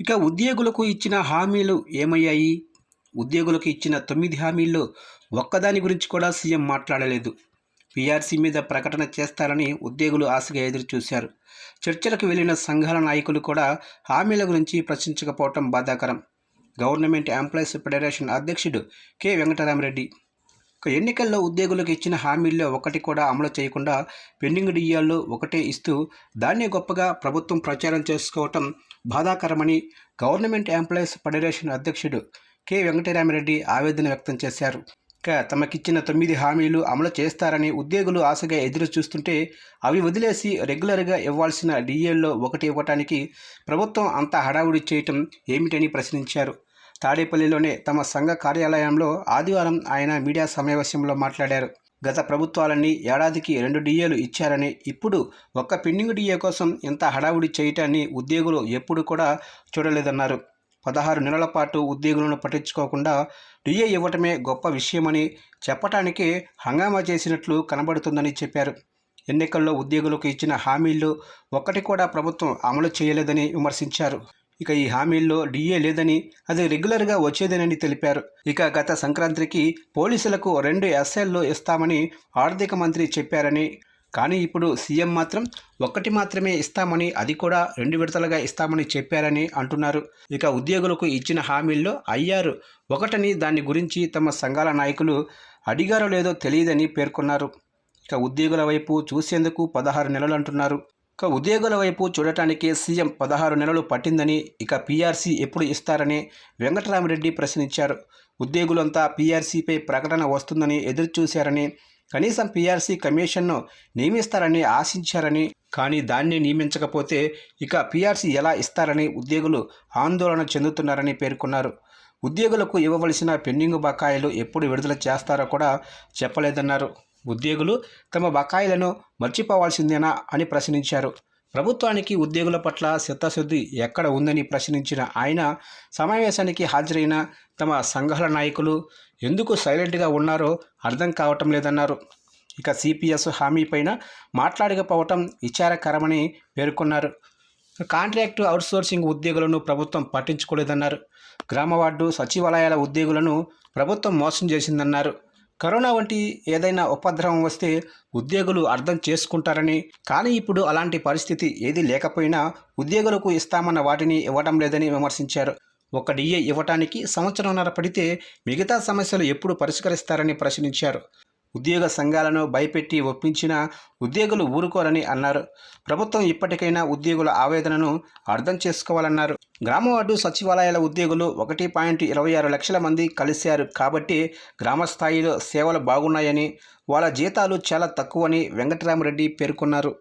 ఇక ఉద్యోగులకు ఇచ్చిన హామీలు ఏమయ్యాయి? ఉద్యోగులకు ఇచ్చిన తొమ్మిది హామీల్లో ఒక్కదాని గురించి కూడా సీఎం మాట్లాడలేదు. పీఆర్సీ మీద ప్రకటన చేస్తారని ఉద్యోగులు ఆశగా ఎదురు చూశారు చర్చలకు వెళ్ళిన సంఘాల నాయకులు కూడా హామీల గురించి ప్రశ్నించకపోవటం బాధాకరం. గవర్నమెంట్ ఎంప్లాయీస్ ఫెడరేషన్ అధ్యక్షుడు కె. వెంకటరామరెడ్డి ఎన్నికల్లో ఉద్యోగులకు ఇచ్చిన హామీల్లో ఒకటి కూడా అమలు చేయకుండా పెండింగ్ డిఏల్లో ఒకటే ఇస్తూ దాన్ని గొప్పగా ప్రభుత్వం ప్రచారం చేసుకోవటం బాధాకరమని గవర్నమెంట్ ఎంప్లాయీస్ ఫెడరేషన్ అధ్యక్షుడు కె. వెంకటరామరెడ్డి ఆవేదన వ్యక్తం చేశారు. ఇక తమకిచ్చిన తొమ్మిది హామీలు అమలు చేస్తారని ఉద్యోగులు ఆశగా ఎదురు చూస్తుంటే అవి వదిలేసి రెగ్యులర్గా ఇవ్వాల్సిన డిఏల్లో ఒకటి ఇవ్వటానికి ప్రభుత్వం అంత హడావుడి చేయటం ఏమిటని ప్రశ్నించారు. తాడేపల్లిలోనే తమ సంఘ కార్యాలయంలో ఆదివారం ఆయన మీడియా సమావేశంలో మాట్లాడారు. గత ప్రభుత్వాలన్నీ ఏడాదికి రెండు డిఏలు ఇచ్చారని ఇప్పుడు ఒక్క పెండింగ్ డిఏ కోసం ఇంత హడావుడి చేయటాన్ని ఉద్యోగులు ఎప్పుడు కూడా చూడలేదన్నారు. పదహారు నెలల పాటు ఉద్యోగులను పట్టించుకోకుండా డిఏ ఇవ్వటమే గొప్ప విషయమని చెప్పటానికి హంగామా చేసినట్లు కనబడుతుందని చెప్పారు. ఎన్నికల్లో ఉద్యోగులకు ఇచ్చిన హామీలు ఒక్కటి కూడా ప్రభుత్వం అమలు చేయలేదని విమర్శించారు. ఇక ఈ హామీల్లో డిఏ లేదని అది రెగ్యులర్గా వచ్చేదేనని తెలిపారు. ఇక గత సంక్రాంతికి పోలీసులకు రెండు ఎస్ఐల్లో ఇస్తామని ఆర్థిక మంత్రి చెప్పారని కానీ ఇప్పుడు సీఎం మాత్రం ఒక్కటి మాత్రమే ఇస్తామని అది కూడా రెండు విడతలుగా ఇస్తామని చెప్పారని అంటున్నారు. ఇక ఉద్యోగులకు ఇచ్చిన హామీల్లో అయ్యారు. ఒకటని దాని గురించి తమ సంఘాల నాయకులు అడిగారో లేదో తెలియదని పేర్కొన్నారు. ఇక ఉద్యోగుల వైపు చూసేందుకు పదహారు నెలలు అంటున్నారు. ఇక ఉద్యోగుల వైపు చూడటానికి సీఎం పదహారు నెలలు పట్టిందని ఇక పీఆర్సీ ఎప్పుడు ఇస్తారని వెంకటరామరెడ్డి ప్రశ్నించారు. ఉద్యోగులంతా పీఆర్సీపై ప్రకటన వస్తుందని ఎదురుచూశారని కనీసం పీఆర్సీ కమిషన్ను నియమిస్తారని ఆశించారని కానీ దాన్ని నియమించకపోతే ఇక పీఆర్సీ ఎలా ఇస్తారని ఉద్యోగులు ఆందోళన చెందుతున్నారని పేర్కొన్నారు. ఉద్యోగులకు ఇవ్వవలసిన పెండింగ్ బకాయిలు ఎప్పుడు విడుదల చేస్తారో కూడా చెప్పలేదన్నారు. ఉద్యోగులు తమ బకాయిలను మర్చిపోవాల్సిందేనా అని ప్రశ్నించారు. ప్రభుత్వానికి ఉద్యోగుల పట్ల చిత్తశుద్ధి ఎక్కడ ఉందని ప్రశ్నించిన ఆయన సమావేశానికి హాజరైన తమ సంఘాల నాయకులు ఎందుకు సైలెంట్గా ఉన్నారో అర్థం కావటం లేదన్నారు. ఇక సిపిఎస్ హామీ పైన మాట్లాడకపోవటం విచారకరమని పేర్కొన్నారు. కాంట్రాక్టు అవుట్సోర్సింగ్ ఉద్యోగులను ప్రభుత్వం పట్టించుకోలేదన్నారు. గ్రామ వార్డు సచివాలయాల ఉద్యోగులను ప్రభుత్వం మోసం చేసిందన్నారు. కరోనా వంటి ఏదైనా ఉపద్రవం వస్తే ఉద్యోగులు అర్థం చేసుకుంటారని కానీ ఇప్పుడు అలాంటి పరిస్థితి ఏది లేకపోయినా ఉద్యోగులకు ఇస్తామన్న వాటిని ఇవ్వడం లేదని విమర్శించారు. ఒక డిఏ ఇవ్వటానికి సంవత్సరంన్నర పడితే మిగతా సమస్యలు ఎప్పుడు పరిష్కరిస్తారని ప్రశ్నించారు. ఉద్యోగ సంఘాలను భయపెట్టి ఒప్పించినా ఉద్యోగులు ఊరుకోరని అన్నారు. ప్రభుత్వం ఇప్పటికైనా ఉద్యోగుల ఆవేదనను అర్థం చేసుకోవాలన్నారు. గ్రామ వార్డు సచివాలయాల ఉద్యోగులు ఒకటి పాయింట్ ఇరవై ఆరు లక్షల మంది కలిశారు కాబట్టి గ్రామ స్థాయిలో సేవలు బాగున్నాయని వాళ్ళ జీతాలు చాలా తక్కువని వెంకటరామరెడ్డి పేర్కొన్నారు.